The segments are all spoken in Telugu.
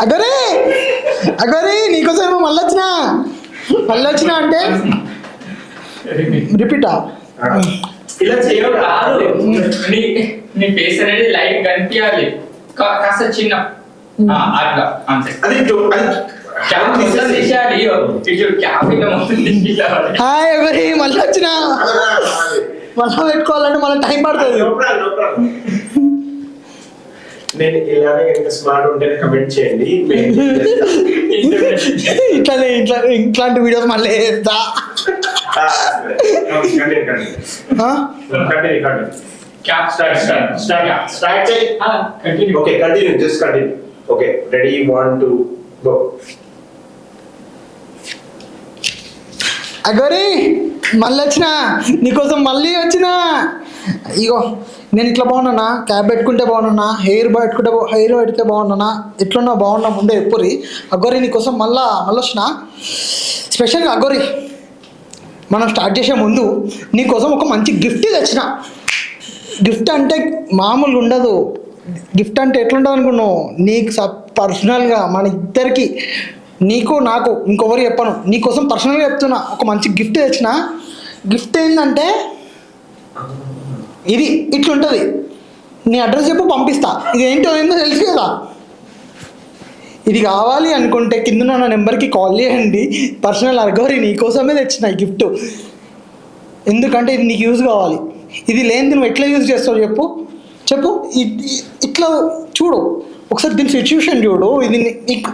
అగరే అగరే నీకోసం ఏమో మళ్ళీ వచ్చినా మళ్ళీ వచ్చినా అంటే? రిపీటా. ఇలా చేయడం కాదు నీ నీ ఫేస్ అనేది లైట్ కనిపించాలి కా- కాస్త చిన్న. ఆ, అట్లా అంతే. అది. హాయ్ అగరే మళ్ళీ వచ్చినా మళ్ళీ పెట్టుకోవాలంటే మళ్ళీ టైం పడుతుంది. నేను ఇలానే ఇంకా స్మార్ట్ ఉంటే కమెంట్ చేయండి. ఇట్లానే ఇట్లా ఇట్లాంటి వీడియోస్ మళ్ళీ వేస్తా okay continue just continue okay ready one two go Aghori మళ్ళీ వచ్చిన. నీకోసం మళ్ళీ వచ్చిన. ఇగో నేను ఇట్లా బాగున్నానా? క్యాబ్ పెట్టుకుంటే బాగున్నానా? హెయిర్ పెట్టుకుంటే హెయిర్ పెడితే బాగున్నానా? ఎట్లున్నా బాగున్నా ముందే ఎప్పురి? అగోరి నీకోసం మళ్ళా మళ్ళీ వచ్చిన? స్పెషల్గా అగోరి మనం స్టార్ట్ చేసే ముందు నీకోసం ఒక మంచి గిఫ్ట్ తెచ్చిన. గిఫ్ట్ అంటే మామూలుగా ఉండదు. గిఫ్ట్ అంటే ఎట్లుంటుంది అనుకున్నావు? నీకు స పర్సనల్గా మన ఇద్దరికి నీకు నాకు ఇంకొకరు చెప్పను. నీకోసం పర్సనల్గా చెప్తున్నా. ఒక మంచి గిఫ్ట్ తెచ్చిన. గిఫ్ట్ ఏంటంటే ఇది ఇట్లుంటుంది. నీ అడ్రస్ చెప్పు పంపిస్తా. ఇది ఏంటో ఏందో తెలుసు కదా. ఇది కావాలి అనుకుంటే కింద నా నెంబర్కి కాల్ చేయండి. పర్సనల్ అర్గోరి నీకోసమే తెచ్చిన గిఫ్ట్. ఎందుకంటే ఇది నీకు యూజ్ కావాలి. ఇది లేనిది నువ్వు ఎట్లా యూజ్ చేస్తావు చెప్పు. చెప్పు. ఇట్లా చూడు. ఒకసారి దీని సిచ్యువేషన్ చూడు. ఇది నీ- నీకు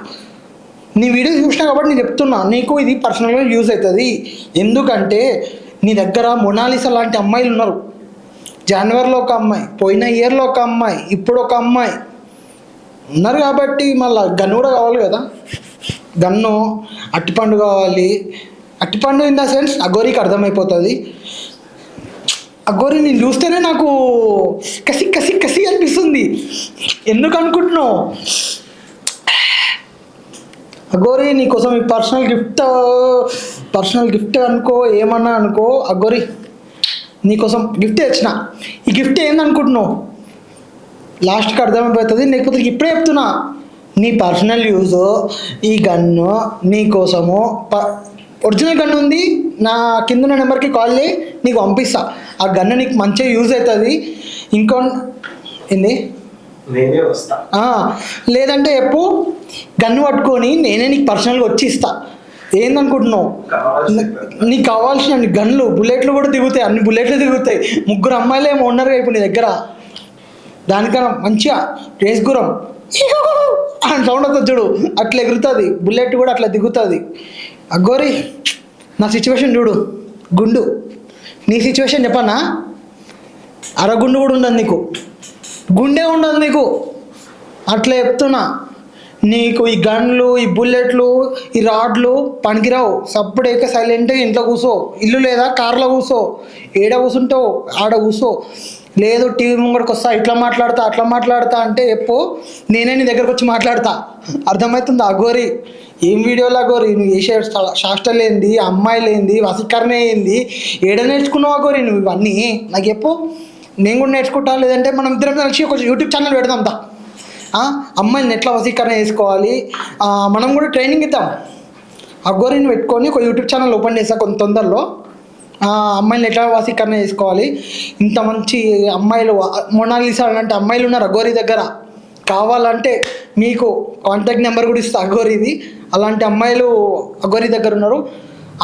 నీ వీడియో చూసినా కాబట్టి నేను చెప్తున్నా. నీకు ఇది పర్సనల్గా యూజ్ అవుతుంది. ఎందుకంటే నీ దగ్గర మొనాలిసా లాంటి అమ్మాయిలు ఉన్నారు. జనవరిలో ఒక అమ్మాయి పోయిన ఇయర్లో ఒక అమ్మాయి ఇప్పుడు ఒక అమ్మాయి. ఉన్నారు కాబట్టి మళ్ళీ గన్ను కూడా కావాలి కదా. గన్ను అట్టిపండు కావాలి. అట్టిపండు ఇన్ ద సెన్స్ అగోరికి అర్థమైపోతుంది. అగోరి నేను చూస్తేనే నాకు కసి కసి కసి అనిపిస్తుంది. ఎందుకు అనుకుంటున్నావు? అగోరి నీకోసం ఈ పర్సనల్ గిఫ్ట్ పర్సనల్ గిఫ్ట్ అనుకో ఏమన్నా అనుకో అగోరి నీకోసం గిఫ్ట్ తెచ్చిన. గిఫ్ట్ ఏందనుకుంటున్నావు? లాస్ట్కి అర్థమైపోతుంది లేకపోతే ఇప్పుడే చెప్తున్నా. నీ పర్సనల్ యూజ్ ఈ గన్ను నీ కోసము ప ఒరిజినల్ గన్ ఉంది నా కింద ఉన్న నెంబర్కి కాల్ చేయి నీకు పంపిస్తా. ఆ గన్ను నీకు మంచిగా యూజ్ అవుతుంది. ఇంకో ఏంది? నేనే వస్తా. ఆ, లేదంటే చెప్పు గన్ను పట్టుకొని నేనే నీకు పర్సనల్గా వచ్చి ఇస్తా. ఏందనుకుంటున్నావు? నీకు కావాల్సిన గన్లు బుల్లెట్లు కూడా దిగుతాయి అన్ని బుల్లెట్లు దిగుతాయి. ముగ్గురు అమ్మాయిలు ఏమో ఉన్నారుగా ఇప్పుడు నీ దగ్గర. దానికన్నా మంచిగా రేస్ గురం. అని సౌండ్ వస్తుంది చూడు. అట్లా ఎగురుతుంది. బుల్లెట్ కూడా అట్లా దిగుతుంది. అగ్గోరి నా సిచ్యువేషన్ చూడు. గుండు. నీ సిచ్యువేషన్ చెప్పన్నా అరగుండు కూడా ఉండదు నీకు. గుండె ఉండదు నీకు. అట్లా చెప్తున్నా. నీకు ఈ గన్లు ఈ బుల్లెట్లు ఈ రాడ్లు పనికిరావు. సప్పుడేక సైలెంట్గా ఇంట్లో కూసో. ఇల్లు లేదా కార్లో కూసో. ఏడ కూసుంటావు? ఆడ కూసో. లేదు టీవీ ముంగడికి వస్తా. ఇట్లా మాట్లాడతా అట్లా మాట్లాడతా అంటే చెప్పు. నేనే నీ దగ్గరకు వచ్చి మాట్లాడతా. అర్థమవుతుంది అగోరి ఏం వీడియోలో అగోరి నువ్వు చేసే శాస్త్రాలు ఏంది? అమ్మాయిలు ఏంది? వసీకరణ ఏంది? ఏడ నేర్చుకున్నావు అగోరి నువ్వు ఇవన్నీ? నాకు చెప్పు. నేను కూడా నేర్చుకుంటా లేదంటే మనం ఇద్దరం కలిసి ఒక యూట్యూబ్ ఛానల్ పెడదాం దా. అమ్మాయిని ఎట్లా వసీకరణ చేసుకోవాలి? మనం కూడా ట్రైనింగ్ ఇద్దాం. అగ్గోరిని పెట్టుకొని ఒక యూట్యూబ్ ఛానల్ ఓపెన్ చేసా కొంత తొందరలో. అమ్మాయిని ఎట్లా వసీకరణ చేసుకోవాలి? ఇంత మంచి అమ్మాయిలు మొనాలిసా అంటే అమ్మాయిలు ఉన్నారు అగోరి దగ్గర. కావాలంటే మీకు కాంటాక్ట్ నెంబర్ కూడా ఇస్తా అగోరిది అలాంటి అమ్మాయిలు అగోరి దగ్గర ఉన్నారు.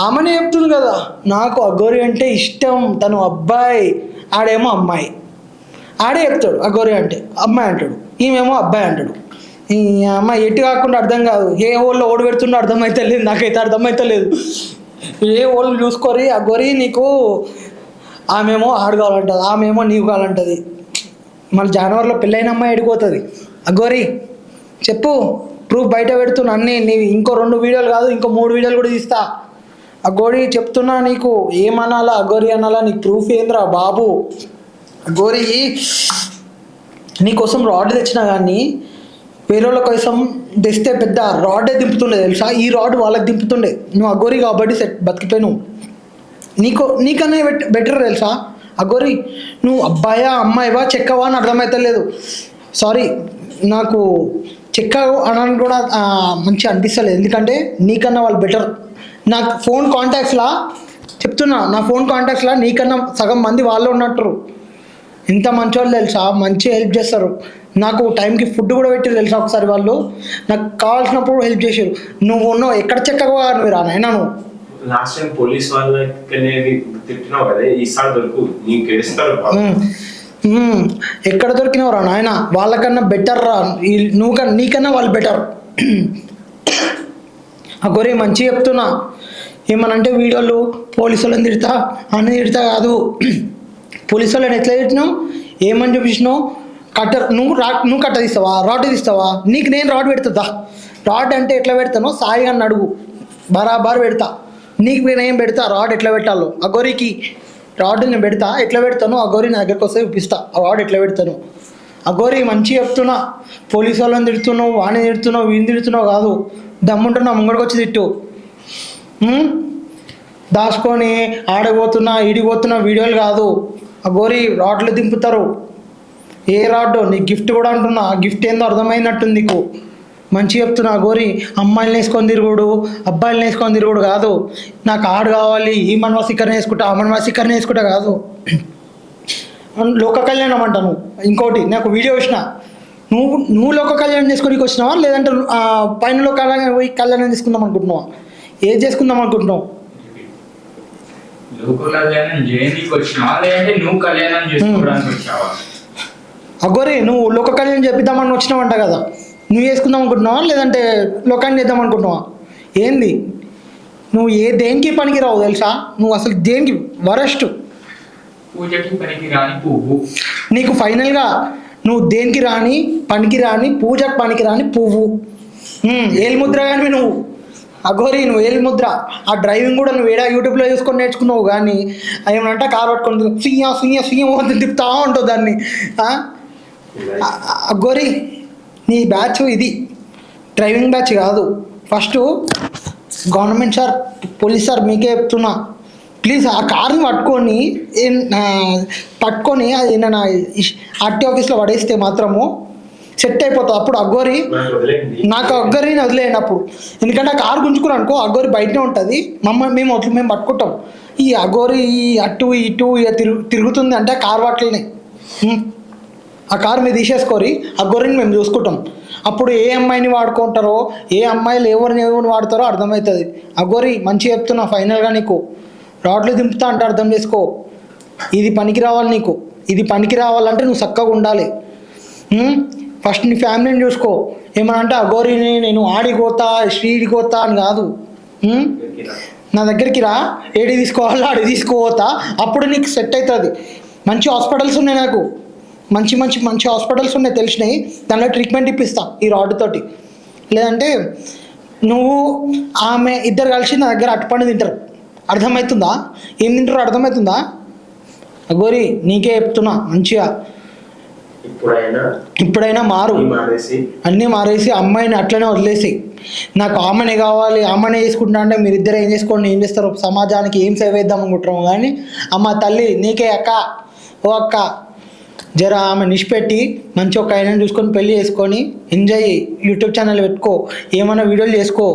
ఆమెనే చెప్తుంది కదా నాకు అగోరి అంటే ఇష్టం. తను అబ్బాయి. ఆడేమో అమ్మాయి. ఆడే చెప్తాడు అగోరి అంటే అమ్మాయి అంటాడు ఈమెమో అబ్బాయి అంటాడు. ఈ అమ్మాయి ఎట్టి కాకుండా అర్థం కాదు ఏ ఓళ్ళు ఓడి పెడుతుండో అర్థమైతే లేదు నాకైతే అర్థమైతే లేదు. ఏ ఓళ్ళు చూసుకొని అగోరి నీకు ఆమెమో ఆడు కావాలంటుంది ఆమెమో నీవు కావాలంటుంది. మళ్ళీ జనవరిలో పెళ్ళైన అమ్మాయి ఎడిపోతుంది అగోరి చెప్పు ప్రూఫ్ బయట పెడుతున్నా అన్నీ నీవు ఇంకో రెండు వీడియోలు కాదు ఇంకో మూడు వీడియోలు కూడా తీస్తా. ఆ గోడి చెప్తున్నా నీకు ఏమనాలా అగోరి అనాలా నీకు ప్రూఫ్ ఏంద్రా బాబు? అగోరి నీకోసం రాడ్ తెచ్చినా కానీ వేరే వాళ్ళ కోసం తెస్తే పెద్ద రాడే దింపుతుండే తెలుసా? ఈ రాడ్ వాళ్ళకి దింపుతుండే. నువ్వు అగోరి కాబట్టి సెట్ బతికిపోయి నువ్వు. నీకన్నా బెటర్ తెలుసా? అగోరి నువ్వు అబ్బాయా అమ్మాయివా చెక్కవా? అని అర్థమైతే లేదు సారీ నాకు చెక్క అనడానికి కూడా మంచి మంచిగా అనిపిస్తలేదు. ఎందుకంటే నీకన్నా వాళ్ళు బెటర్ నాకు ఫోన్ కాంటాక్ట్స్లా చెప్తున్నా. నా ఫోన్ కాంటాక్ట్స్లా నీకన్నా సగం మంది వాళ్ళు ఉన్నట్టు. ఎంత మంచోళ్ళు తెలుసా? మంచి హెల్ప్ చేస్తారు. నాకు టైంకి ఫుడ్ కూడా పెట్టారు తెలుసా ఒకసారి వాళ్ళు? నాకు కావాల్సినప్పుడు హెల్ప్ చేశారు నువ్వు ఉన్నావు ఎక్కడ చెక్కగా నువ్వు రా నాయనా నువ్వు? లాస్ట్ టైం పోలీస్ వాళ్ళకి తిట్టినావు కదా ఈసారి దొరుకు నీకు ఎడుస్తారు ఉమ్, ఉమ్, ఎక్కడ దొరికినవరా నాయన? వాళ్ళకన్నా బెటర్ రా. నువ్వు కన్నా నీకన్నా వాళ్ళు బెటర్ ఆ గొర్రె మంచిగా చెప్తున్నా. ఏమనంటే వీడియోలు పోలీసు వాళ్ళని తిడతా? అని తిడతా కాదు. పోలీసు వాళ్ళని ఎట్లా తిట్టినావు? ఏమని చూపించినావు? కట్ట నువ్వు రా నువ్వు కట్ట తీస్తావా? రాడ్ తీస్తావా? నీకు నేను రాడ్ పెడుతుందా రాడ్ అంటే ఎట్లా పెడతానో సాయి అని అడుగు. బరాబర్ పెడతా. నీకు నేను ఏం పెడతా? రాడ్ ఎట్లా పెట్టాలో? ఆ రాడ్ నేను పెడతా. ఎట్లా పెడతాను ఆ నా దగ్గరకు వస్తే చూపిస్తా. ఆ రాడ్ ఎట్లా పెడతాను. అగోరి మంచి చెప్తున్నా. పోలీసు వాళ్ళని తిడుతున్నావు వాణి తిడుతున్నావు వీని తిడుతున్నావు కాదు. దమ్ముంటున్నా ముంగడికి వచ్చి తిట్టు. దాచుకొని ఆడపోతున్నా ఈడిపోతున్నా వీడియోలు కాదు. ఆ గోరి రాడ్లు దింపుతారు. ఏ రాడ్ నీ గిఫ్ట్ కూడా అంటున్నా. ఆ గిఫ్ట్ ఏందో అర్థమైనట్టుంది నీకు. మంచి చెప్తున్నా ఆ గోరి. అమ్మాయిని వేసుకొని తిరుగుడు. అబ్బాయిని వేసుకొని తిరుగుడు కాదు. నాకు ఆడు కావాలి. ఈ మనవా సిక్కర్ని వేసుకుంటా ఆ మనవా సిక్కర్ని వేసుకుంటా కాదు. లోక కళ్యాణం అంటాను. ఇంకోటి నాకు వీడియో వచ్చిన నువ్వు నువ్వు లోక కళ్యాణం చేసుకోనికి వచ్చినావా? లేదంటే పైన లోక కళ్యాణం పోయి కళ్యాణం చేసుకుందాం అనుకుంటున్నావా? ఏది చేసుకుందాం అనుకుంటున్నావు? లోక కళ్యాణం జయంతికి వచ్చినావా లేదంటే నువ్వు కళ్యాణం చేసుకోవడానికి వచ్చావా? అగోరి నువ్వు లోక కళ్యాణం చెప్పిద్దామని వచ్చినావంట కదా. నువ్వు చేసుకుందాం అనుకుంటున్నావా? లేదంటే లోకాన్ని చేద్దాం అనుకుంటున్నావా? ఏంది? నువ్వు ఏ దేనికి పనికి రావు తెలుసా? నువ్వు అసలు దేనికి? వరస్ట్. పూజకి పనికి రాని పువ్వు. నీకు ఫైనల్గా నువ్వు దేనికి రాని పనికి రాని పూజకు పనికి రాని పువ్వు. ఉమ్, ఏలి ముద్ర కానీ నువ్వు. అఘోరి నువ్వు ఏలి ముద్ర. ఆ డ్రైవింగ్ కూడా నువ్వు ఏడా యూట్యూబ్లో చూసుకొని నేర్చుకున్నావు కానీ ఏమంటే కారు పట్టుకొని సుయ్య సుయ్య సుయ్య మొత్తం తిప్పుతా ఉంటుంది దాన్ని. అఘోరి నీ బ్యాచ్ ఇది. డ్రైవింగ్ బ్యాచ్ కాదు. First government sir police sir మీకే చెప్తున్నా. ప్లీజ్ ఆ కార్ని పట్టుకొని పట్టుకొని అది నా ఆర్టీ ఆఫీస్లో పడేస్తే మాత్రము సెట్ అయిపోతుంది అప్పుడు అగ్గోరి నాకు అగ్గరిని వదిలేయండి అప్పుడు. ఎందుకంటే ఆ కారు గుంజుకున్నాను అనుకో అగ్గోరి బయటనే ఉంటుంది. మమ్మల్ని మేము వదిలి మేము పట్టుకుంటాం. ఈ అగ్గోరి ఈ అటు ఇటు ఇక తిరుగు తిరుగుతుంది అంటే కారు వాటిల్ని. ఆ కారు మీరు తీసేసుకోరి ఆ గొర్రెని మేము చూసుకుంటాం. అప్పుడు ఏ అమ్మాయిని వాడుకుంటారో ఏ అమ్మాయిలు ఎవరిని ఎవరిని వాడతారో అర్థమవుతుంది. ఆ గొర్రె మంచి చెప్తున్నా ఫైనల్గా నీకు. రాడ్లు దింపుతా అంటే అర్థం చేసుకో. ఇది పనికి రావాలి నీకు. ఇది పనికి రావాలంటే నువ్వు చక్కగా ఉండాలి? ఫస్ట్ నీ ఫ్యామిలీని చూసుకో. ఏమన్నా అంటే ఆ ఆడి నేను ఆడిపోతా శ్రీడిపోతా అని కాదు. నా దగ్గరికి రా. ఏడి తీసుకోవాలో ఆడి తీసుకోవతా. అప్పుడు నీకు సెట్ అవుతుంది మంచి హాస్పిటల్స్ ఉన్నాయి నాకు. మంచి మంచి మంచి హాస్పిటల్స్ ఉన్నాయి తెలిసినాయి. దానిలో ట్రీట్మెంట్ ఇప్పిస్తా ఈ రాడ్ తోటి. లేదంటే నువ్వు ఆమె ఇద్దరు కలిసి నా దగ్గర అట్టుపండు తింటారు. అర్థమవుతుందా ఏం తింటారో అర్థమవుతుందా గోరి నీకే చెప్తున్నా మంచిగా ఇప్పుడైనా మారు. అన్నీ మారేసి. అమ్మాయిని అట్లనే వదిలేసి. నాకు ఆమెనే కావాలి ఆమెనే చేసుకుంటా అంటే మీరిద్దరు ఏం చేసుకోండి ఏం చేస్తారు? సమాజానికి ఏం సేవ చేద్దాం అనుకుంటున్నాము కానీ అమ్మ తల్లి నీకే అక్క ఓ అక్క. జర ఆమె నిష్పెట్టి మంచి ఒక ఆయన చూసుకొని పెళ్ళి చేసుకొని ఎంజాయ్. యూట్యూబ్ ఛానల్ పెట్టుకో ఏమైనా వీడియోలు చేసుకో.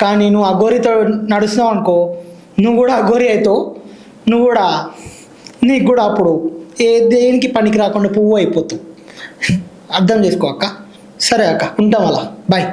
కానీ నువ్వు అఘోరితో నడుస్తున్నావు అనుకో నువ్వు కూడా అఘోరి అవుతావు. నువ్వు కూడా నీకు కూడా అప్పుడు. ఏ దేనికి పనికి రాకుండా పువ్వు అయిపోతాం. అర్థం చేసుకో అక్క. సరే అక్క ఉంటాం అలా. బాయ్